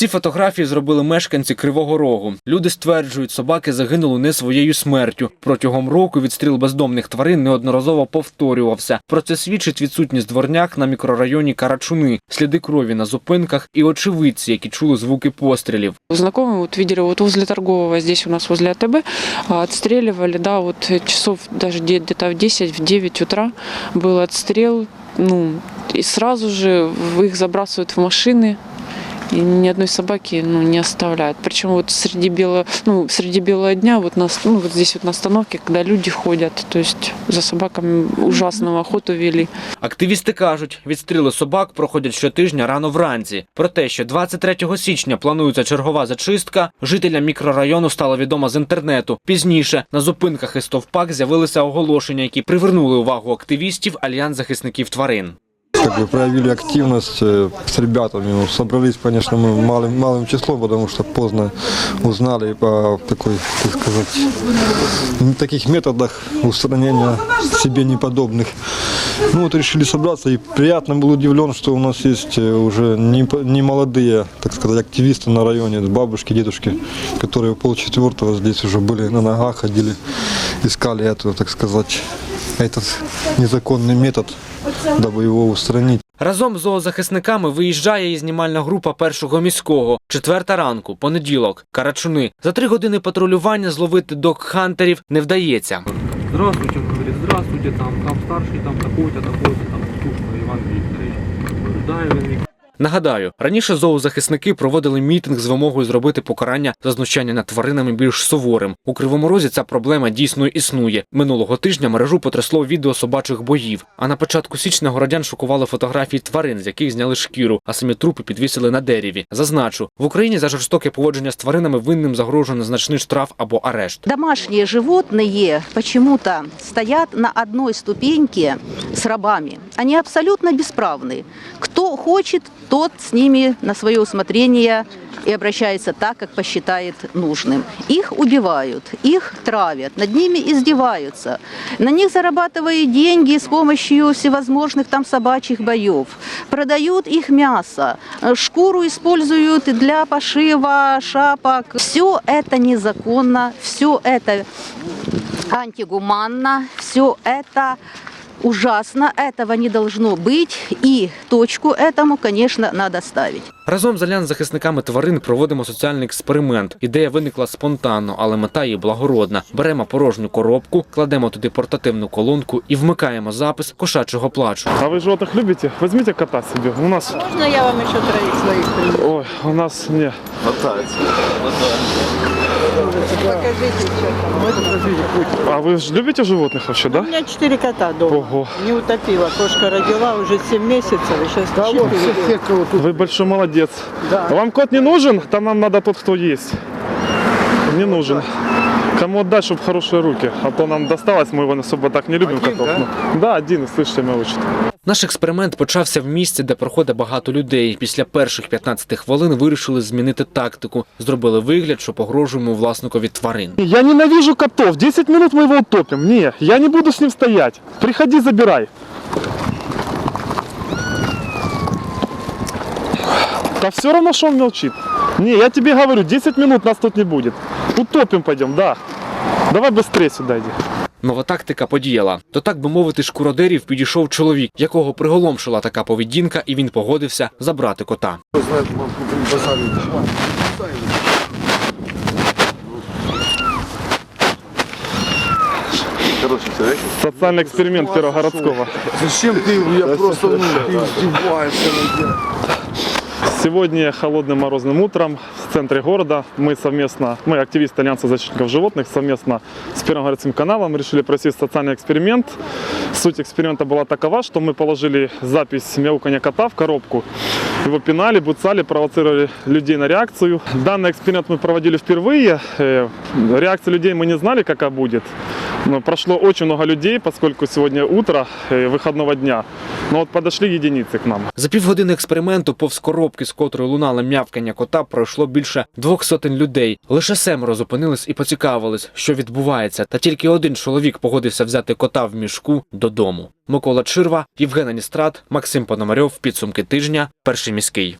Ці фотографії зробили мешканці Кривого Рогу. Люди стверджують, собаки загинули не своєю смертю. Протягом року відстріл бездомних тварин неодноразово повторювався. Про це свідчить відсутність дворняк на мікрорайоні Карачуни, сліди крові на зупинках і очевидці, які чули звуки пострілів. Знакомые вот видели вот возле торгового, здесь у нас возле АТБ, а, отстреливали, да, вот часов даже где- где-то в 10, в 9 утра был отстрел, ну, и сразу же в- их забрасывают в машины, и ни одной собаки ну, не оставляют. Причем вот среди белого, ну, среди белого дня, вот, на, ну, вот здесь вот на остановке, когда люди ходят, то есть за собаками ужасную охоту вели. Активісти кажуть, відстріли собак проходять щотижня рано вранці. Про те, що 23 січня планується чергова зачистка, жителям мікрорайону стало відомо з інтернету. Пізніше на зупинках і стовпах з'явилися оголошення, які привернули увагу активістів Альянс захисників тварин. Как бы проявили активность э, с ребятами. Ну, собрались, конечно, мы малым, малым числом, потому что поздно узнали по такой, так сказать, таких методах устранения себе неподобных. Ну вот решили собраться и приятно был удивлен, что у нас есть э, уже не, не молодые, так сказать, активисты на районе, бабушки, дедушки, которые полчетвертого здесь уже были на ногах, ходили, искали эту, так сказать, этот незаконный метод, дабы его устранить. Разом з зоозахисниками виїжджає і знімальна група першого міського. Четверта ранку, понеділок, Карачуни. За три години патрулювання зловити док-хантерів не вдається. Здравствуйте, он говорит, здравствуйте, там, там старший, там такой-то, такой-то, там, Тушко Иван Викторович. Говорю, Да, Иван Викторович. Нагадаю, раніше зоозахисники проводили мітинг з вимогою зробити покарання за знущання над тваринами більш суворим. У Кривому Розі ця проблема дійсно існує. Минулого тижня мережу потрясло відео собачих боїв. А на початку січня городян шокували фотографії тварин, з яких зняли шкіру, а самі трупи підвісили на дереві. Зазначу, в Україні за жорстоке поводження з тваринами винним загрожує незначний штраф або арешт. Домашние животные почему-то стоят на одной ступеньке с рабами. Они абсолютно бесправны. Кто хочет, тот с ними на свое усмотрение и обращается так, как посчитает нужным. Их убивают, их травят, над ними издеваются. На них зарабатывают деньги с помощью всевозможных там собачьих боев. Продают их мясо, шкуру используют для пошива шапок. Все это незаконно, все это антигуманно, все это ужасно, этого не должно быть, и точку этому, конечно, надо ставить. Разом з альянс захисниками тварин проводимо соціальний експеримент. Ідея виникла спонтанно, але мета її благородна. Беремо порожню коробку, кладемо туди портативну колонку і вмикаємо запис кошачого плачу. А вы животных любите? Возьмите кота себе. У нас... Можно я вам еще троих своих приведу? Ой, у нас не. Покажите, что там. А вы ж любите животных вообще, У да? меня четыре кота дома. Ого. Не утопила. Кошка родила уже 7 месяцев, и сейчас четыре. Вы большой молодец. Да. Вам кот не нужен? Там нам надо тот, кто есть. Не нужен. Кому отдать, чтобы хорошие руки? А то нам досталось, мы его особо так не любим котов. Ну, Да, один, слышите, меня учат. Наш експеримент почався в місці, де проходить багато людей. Після перших 15 хвилин вирішили змінити тактику. Зробили вигляд, що погрожуємо власникові тварин. Я ненавижу котов. 10 минут мы его утопим. Не, я не буду с ним стоять. Приходи, забирай. Да все равно, что он молчит. Не, я тебе говорю, 10 минут нас тут не будет. Утопим пойдем, да. Давай быстрее сюда иди. Нова тактика подіяла. До так би мовити, шкуродерів підійшов чоловік, якого приголомшила така поведінка, і він погодився забрати кота. Социальный эксперимент Первогородского. Зачем ты? Я просто, ну, ты издеваешься. Сегодня холодным морозным утром в центре города мы совместно, мы активисты Альянса защитников животных, совместно с Первым городским каналом решили провести социальный эксперимент. Суть эксперимента была такова, что мы положили запись мяукания кота в коробку. Его пинали, буцали, провоцировали людей на реакцию. Данный эксперимент мы проводили впервые. Э, Реакции людей мы не знали, какая будет. Но прошло очень много людей, поскольку сегодня утро э, выходного дня. Но вот подошли единицы к нам. За півгодини експерименту повз коробки, з котрої лунали м'явкання кота, пройшло більше двох сотень людей. Лише семеро зупинились і поцікавились, що відбувається. Та тільки один чоловік погодився взяти кота в мішку додому. Микола Чирва, Євген Аністрат, Максим Пономарьов. Підсумки тижня. Перший міський.